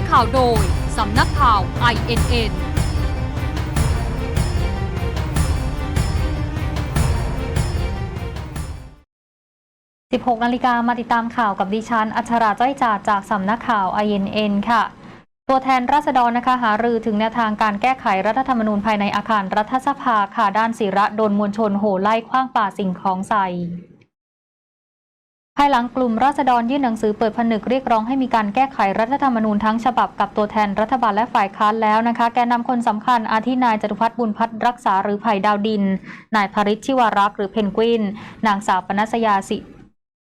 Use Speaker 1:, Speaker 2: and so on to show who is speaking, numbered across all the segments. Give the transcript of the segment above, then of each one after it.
Speaker 1: อข่าวโดย สำนักข่าว INN
Speaker 2: 16นาฬิกามาติดตามข่าวกับดิฉัน อัชราจ้อยจาจากสำนักข่าว INN ค่ะ ตัวแทนราษฎรนะคะ หารือถึงแนวทางการแก้ไขรัฐธรรมนูญภายในอาคารรัฐสภาค่ะด้านศิระโดนมวลชนโห่ไล่คว้างป่าสิ่งของใส่ายหลังกลุ่มราษฎรยื่นหนังสือเปิดผนึกเรียกร้องให้มีการแก้ไขรัฐธรรมนูญทั้งฉบับกับตัวแทนรัฐบาลและฝ่ายค้านแล้วนะคะ แกนนำคนสำคัญอาทินายจตุพัฒน์บุญพัฒน์รักษาหรือไผ่ดาวดิน นายภริชชิวารักษ์หรือเพนกวิน นางสาวปนัสยาสิ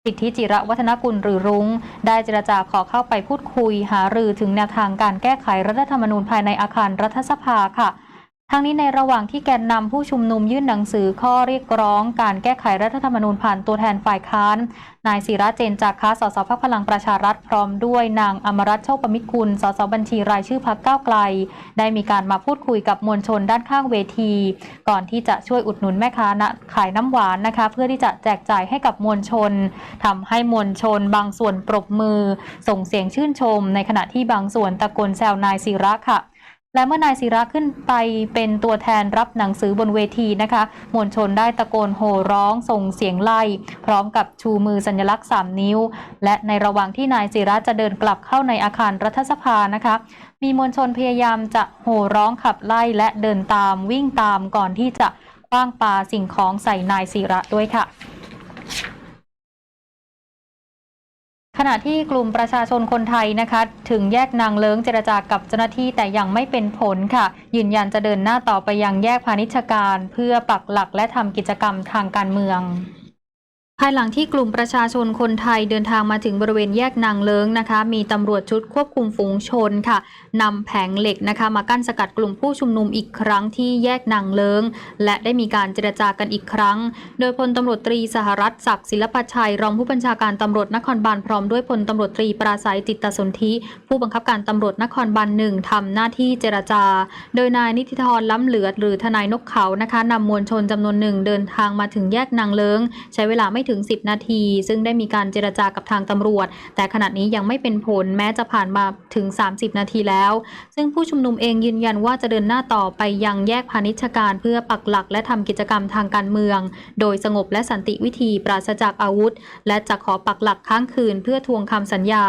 Speaker 2: สิทธิจิระวัฒนกุลหรือรุง้ง ได้เจรจาขอเข้าไปพูดคุย หารือถึงแนวทางการแก้ไขรัฐธรรมนูญภายในอาคารรัฐสภาค่ะ ทั้งนี้ในระหว่างที่แกนนำผู้ชุมนุมยื่นหนังสือข้อเรียกร้องการแก้ไขรัฐธรรมนูญผ่านตัวแทนฝ่ายค้าน นายศิระเจนจากค้าสสพักพลังประชารัฐพร้อมด้วยนางอมรัตน์โชคประมิตรกุลสสบัญชีรายชื่อพักก้าวไกล ได้มีการมาพูดคุยกับมวลชนด้านข้างเวที ก่อนที่จะช่วยอุดหนุนแม่ค้าขายน้ำหวานนะคะ เพื่อที่จะแจกจ่ายให้กับมวลชนทำให้มวลชน บางส่วนปรบมือ ส่งเสียงชื่นชม ในขณะที่บางส่วนตะโกนแซวนายศิระค่ะ และเมื่อนายศิระขึ้นไปเป็นตัวแทนรับหนังสือบนเวทีนะคะ มวลชนได้ตะโกนโห่ร้องส่งเสียงไล่ พร้อมกับชูมือสัญลักษณ์ 3 นิ้ว และในระหว่างที่นายศิระจะเดินกลับเข้าในอาคารรัฐสภานะคะ มีมวลชนพยายามจะโห่ร้องขับไล่และเดินตามวิ่งตามก่อนที่จะคว้างปาสิ่งของใส่นายศิระด้วยค่ะ ขณะที่กลุ่มประชาชนคนไทยนะคะ ถึงแยกนางเลิ้งเจรจากับเจ้าหน้าที่แต่ยังไม่เป็นผลค่ะ ยืนยันจะเดินหน้าต่อไปยังแยกพาณิชการ เพื่อปักหลักและทำกิจกรรมทางการเมือง ภายหลังที่กลุ่มประชาชนคนไทยเดินทางมาถึงบริเวณแยกนางเลิงนะคะ มีตำรวจชุดควบคุมฝูงชนค่ะนำแผงเหล็กนะคะ มากั้นสกัดกลุ่มผู้ชุมนุมอีกครั้งที่แยกนางเลิงและได้มีการเจรจากันอีกครั้ง โดยพลตำรวจตรีสหรัฐศักดิ์ศิลปชัย รองผู้บัญชาการตำรวจนครบาลพร้อมด้วยพลตำรวจตรีปราศัยจิตตสนธิผู้บังคับการตำรวจนครบาลหนึ่งทำหน้าที่เจรจา โดยนายนิติธรล้ำเหลือหรือทนายนกเขานะคะนำมวลชนจำนวนหนึ่งเดินทางมาถึงแยกนางเลิงใช้เวลาไม่ถึง 10 นาที ซึ่งได้มีการเจรจากับทางตำรวจ แต่ขณะนี้ยังไม่เป็นผลแม้จะผ่านมาถึง 30 นาทีแล้ว ซึ่งผู้ชุมนุมเองยืนยันว่าจะเดินหน้าต่อไปยังแยกพาณิชยการ เพื่อปักหลักและทำกิจกรรมทางการเมือง โดยสงบและสันติวิธีปราศจากอาวุธ และจะขอปักหลักค้างคืนเพื่อทวงคำสัญญา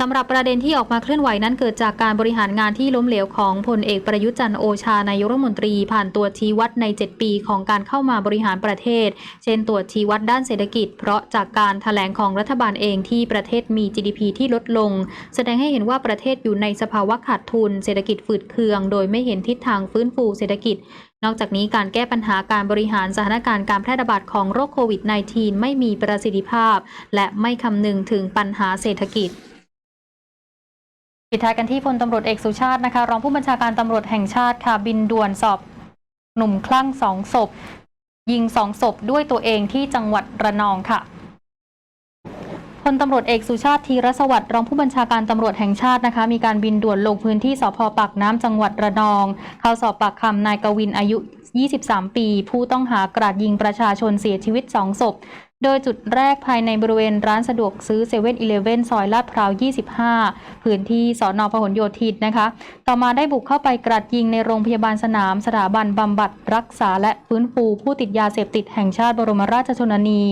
Speaker 2: สำหรับประเด็นที่ออกมาเคลื่อนไหวนั้นเกิดจากการบริหารงานที่ล้มเหลวของพลเอกประยุทธ์จันโอชานายกรัฐมนตรี ผ่านตัวชี้วัดใน 7 ปีของการเข้ามาบริหารประเทศ เช่นตรวชี้วัดด้านเศรษฐกิจ เพราะจากการถแถลงของรัฐบาลเองที่ประเทศมี GDP ที่ลดลง แสดงให้เห็นว่าประเทศอยู่ในสภาวะขาดทุน เศรษฐกิจฝืดเคือง โดยไม่เห็นทิศทางฟื้นฟูเศรษฐกิจนอกจากนี้การแก้ปัญหาการบริหารสถานการณ์การแพร่ระบาดของโรคโควิด -19 ไม่มีประสิทธิภาพ และไม่คำนึงถึงปัญหาเศรษฐกิจ ปิดท้ายกันที่พลตำรวจเอกสุชาตินะคะรองผู้บัญชาการตำรวจแห่งชาติค่ะบินด่วนสอบหนุ่มคลั่งสองศพ ยิงสองศพด้วยตัวเองที่จังหวัดระนองค่ะพลตำรวจเอกสุชาติธีรสวัสดิ์รองผู้บัญชาการตำรวจแห่งชาตินะคะ มีการบินด่วนลงพื้นที่สพปากน้ำจังหวัดระนอง เข้าสอบปากคำนายกวินอายุ 23 ปี ผู้ต้องหากราดยิงประชาชนเสียชีวิต2ศพ โดยจุดแรกภายในบริเวณร้านสะดวกซื้อเซเว่นอีเลฟเว่นซอยลาดพร้าว 25 พื้นที่สอนอพหลโยธินนะคะ ต่อมาได้บุกเข้าไปกราดยิงในโรงพยาบาลสนาม สถาบันบำบัดรักษาและฟื้นฟูผู้ติดยาเสพติดแห่งชาติบรมราชชนนี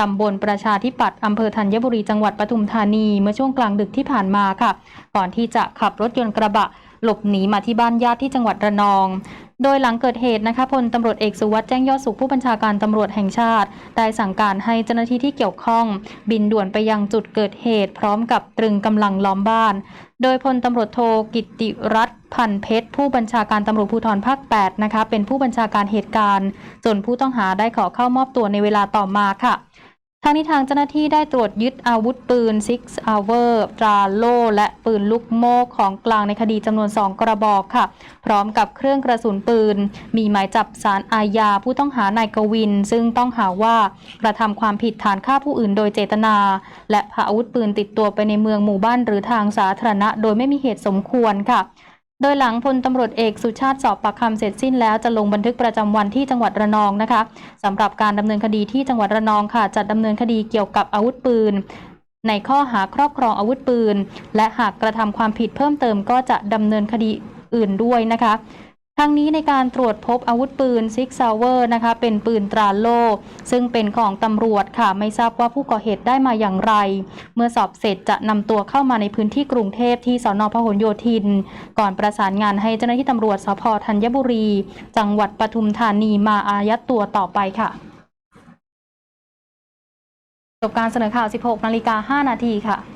Speaker 2: ตำบลประชาธิปัตย์อำเภอธัญบุรีจังหวัดปทุมธานี เมื่อช่วงกลางดึกที่ผ่านมาค่ะ ก่อนที่จะขับรถยนต์กระบะ หลบหนีมาที่บ้านญาติที่จังหวัดระนอง โดยหลังเกิดเหตุนะคะพลตำรวจเอกสุวัสด์แจ้งยอดสุขผู้บัญชาการตำรวจแห่งชาติ ได้สั่งการให้เจ้าหน้าที่ที่เกี่ยวข้อง บินด่วนไปยังจุดเกิดเหตุ พร้อมกับตรึงกำลังล้อมบ้าน โดยพลตำรวจโทกิติรัตน์พันเพชร ผู้บัญชาการตำรวจภูธรภาค 8 นะคะเป็นผู้บัญชาการเหตุการณ์ จนผู้ต้องหาได้ขอเข้ามอบตัวในเวลาต่อมาค่ะางนี้ทางเจ้าหน้าที่ได้ตรวจยึดอาวุธปืน Six Hour ตราโล่และปืนลูกโม่ของกลางในคดีจำนวน 2 กระบอกค่ะ พร้อมกับเครื่องกระสุนปืน มีหมายจับสารอาญาผู้ต้องหานายกวิน ซึ่งต้องหาว่ากระทำความผิดฐานฆ่าผู้อื่นโดยเจตนา และพาอาวุธปืนติดตัวไปในเมืองหมู่บ้านหรือทางสาธารณะ โดยไม่มีเหตุสมควรค่ะ โดยหลังพลตำรวจเอกสุชาติสอบปากคำเสร็จสิ้นแล้วจะลงบันทึกประจำวันที่จังหวัดระนองนะคะสำหรับการดำเนินคดีที่จังหวัดระนองค่ะจะดำเนินคดีเกี่ยวกับอาวุธปืน ในข้อหาครอบครองอาวุธปืน และหากกระทำความผิดเพิ่มเติมก็จะดำเนินคดีอื่นด้วยนะคะ ทั้งนี้ในการตรวจพบอาวุธปืนซิกซาวเวอร์นะคะเป็นปืนตราโล่ซึ่งเป็นของตำรวจค่ะไม่ทราบว่าผู้ก่อเหตุได้มาอย่างไร เมื่อสอบเสร็จจะนำตัวเข้ามาในพื้นที่กรุงเทพที่สอนอพหลโยธิน ก่อนประสานงานให้เจ้าหน้าที่ตำรวจสพธัญบุรี จังหวัดปทุมธานีมาอายัดตัวต่อไปค่ะจบการเสนอข่าว 16 นาฬิกา 5 นาทีค่ะ